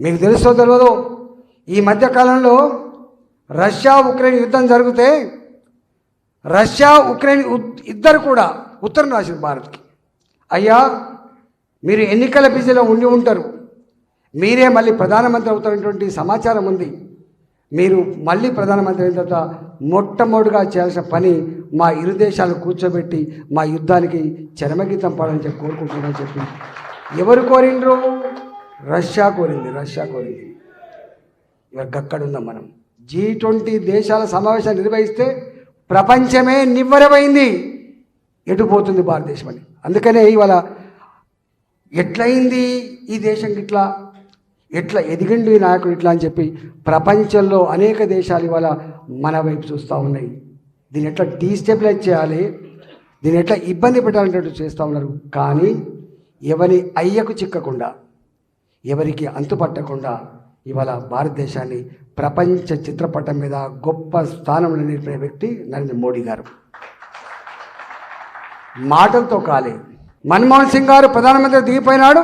మీకు తెలుసో తెలియదు ఈ మధ్యకాలంలో రష్యా ఉక్రెయిన్ యుద్ధం జరిగితే రష్యా ఉక్రెయిన్ ఇద్దరు కూడా ఉత్తరం రాసింది భారత్కి. అయ్యా మీరు ఎన్నికల బిజీలో ఉండి ఉంటారు. మీరే మళ్ళీ ప్రధానమంత్రి అవుతున్నటువంటి సమాచారం ఉంది. మీరు మళ్ళీ ప్రధానమంత్రి అయిన తర్వాత మొట్టమొదటిగా చేయాల్సిన పని మా ఇరు దేశాలు కూర్చోబెట్టి మా యుద్ధానికి చరమగీతం పాడని చెప్పి కోరుకుంటున్నామని చెప్పి ఎవరు కోరిండ్రు? రష్యా కోరింది రష్యా కోరింది. ఇవాళ అక్కడుందాం మనం. జీ ట్వంటీ దేశాల సమావేశాన్ని నిర్వహిస్తే ప్రపంచమే నివ్వరమైంది. ఎటుపోతుంది భారతదేశం అని. అందుకనే ఇవాళ ఎట్లయింది ఈ దేశం ఇట్లా? ఎట్లా ఎదిగిండు ఈ నాయకుడు ఇట్లా అని చెప్పి ప్రపంచంలో అనేక దేశాలు ఇవాళ మన వైపు చూస్తూ ఉన్నాయి. దీన్ని ఎట్లా డీస్టెబిలైజ్ చేయాలి? దీన్ని ఎట్లా ఇబ్బంది పెట్టాలంటే చేస్తూ ఉన్నారు. కానీ ఎవరి అయ్యకు చిక్కకుండా ఎవరికి అంతుపట్టకుండా ఇవాళ భారతదేశాన్ని ప్రపంచ చిత్రపటం మీద గొప్ప స్థానంలో నిలిపిన వ్యక్తి నరేంద్ర మోడీ గారు. మాటలతో కాలే. మన్మోహన్ సింగ్ గారు ప్రధానమంత్రి దిగిపోయినాడు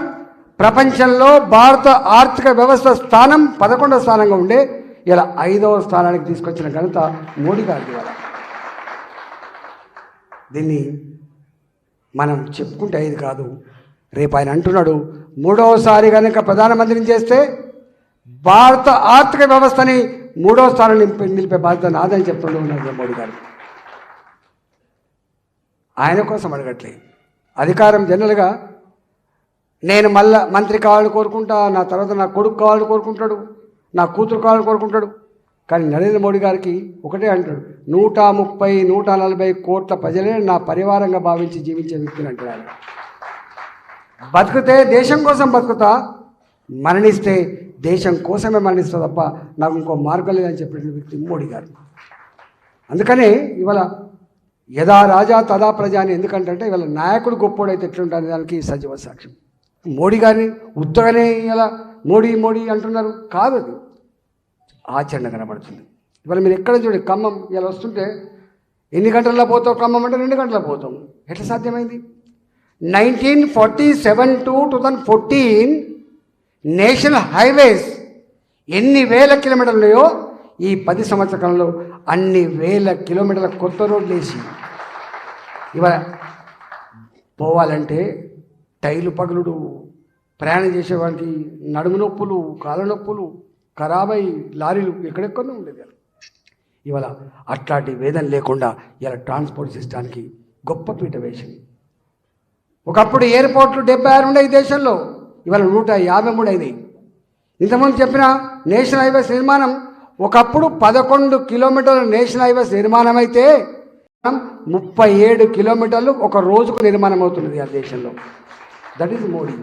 ప్రపంచంలో భారత ఆర్థిక వ్యవస్థ స్థానం పదకొండవ స్థానంగా ఉండే ఇలా ఐదవ స్థానానికి తీసుకొచ్చిన ఘనత మోడీ గారి ద్వారా దీన్ని మనం చెప్పుకుంటే ఇది కాదు. రేపు ఆయన అంటున్నాడు మూడవసారి కనుక ప్రధానమంత్రిని చేస్తే భారత ఆర్థిక వ్యవస్థని మూడవ స్థానం నింపి నిలిపే బాధ్యత నాదని చెప్తుండే నరేంద్ర మోడీ గారు. ఆయన కోసం అడగట్లే అధికారం జనరల్గా నేను మళ్ళా మంత్రి కావాలని కోరుకుంటా నా తర్వాత నా కొడుకు కావాలని కోరుకుంటాడు నా కూతురు కావాలని కోరుకుంటాడు. కానీ నరేంద్ర మోడీ గారికి ఒకటే అంటాడు నూట ముప్పై నూట నలభై కోట్ల ప్రజలే నా పరివారంగా భావించి జీవించే వ్యక్తిని అంటాడు బతికితే దేశం కోసం బతుకుతా మరణిస్తే దేశం కోసమే మరణిస్తా తప్ప నాకు ఇంకో మార్గం లేదని చెప్పిన వ్యక్తి మోడీ గారు. అందుకనే ఇవాళ యథా రాజా తదా ప్రజ అని ఎందుకంటే ఇవాళ నాయకుడు గొప్పోడైతే ఎట్లుంటారు దానికి సజీవ సాక్ష్యం. మోడీ గారిని ఉత్తగానే ఇలా మోడీ మోడీ అంటున్నారు. కాదు అది. ఆచరణ కనబడుతుంది. ఇవాళ మీరు ఎక్కడ చూడండి ఖమ్మం ఇలా వస్తుంటే ఎన్ని గంటల్లో పోతావు ఖమ్మం అంటే రెండు గంటల్లో పోతాం ఎట్లా సాధ్యమైంది? Nineteen forty seven to two thousand fourteen national highways ఎన్ని వేల కిలోమీటర్లు ఉన్నాయో ఈ పది సంవత్సరాల కాలంలో అన్ని వేల కిలోమీటర్ల కొత్త రోడ్లు వేసి. ఇవాళ పోవాలంటే టైలు పగులుడు ప్రయాణం చేసేవాడికి నడుము నొప్పులు కాళ్ళ నొప్పులు ఖరాబై లారీలు ఎక్కడెక్కడో ఉండేది ఇవాళ. అట్లాంటి వేదన లేకుండా ఇలా ట్రాన్స్పోర్ట్ సిస్టానికి గొప్ప పీట వేసింది. ఒకప్పుడు ఎయిర్పోర్ట్లు డెబ్బై ఆరు ఉండే ఈ దేశంలో. ఇవాళ నూట యాభై మూడు అయినాయి. ఇంతకుముందు చెప్పిన నేషనల్ హైవేస్ నిర్మాణం ఒకప్పుడు పదకొండు కిలోమీటర్ల నేషనల్ హైవేస్ నిర్మాణం అయితే ముప్పై ఏడు కిలోమీటర్లు ఒక రోజుకు నిర్మాణం అవుతున్నది ఆ దేశంలో. That is Modi.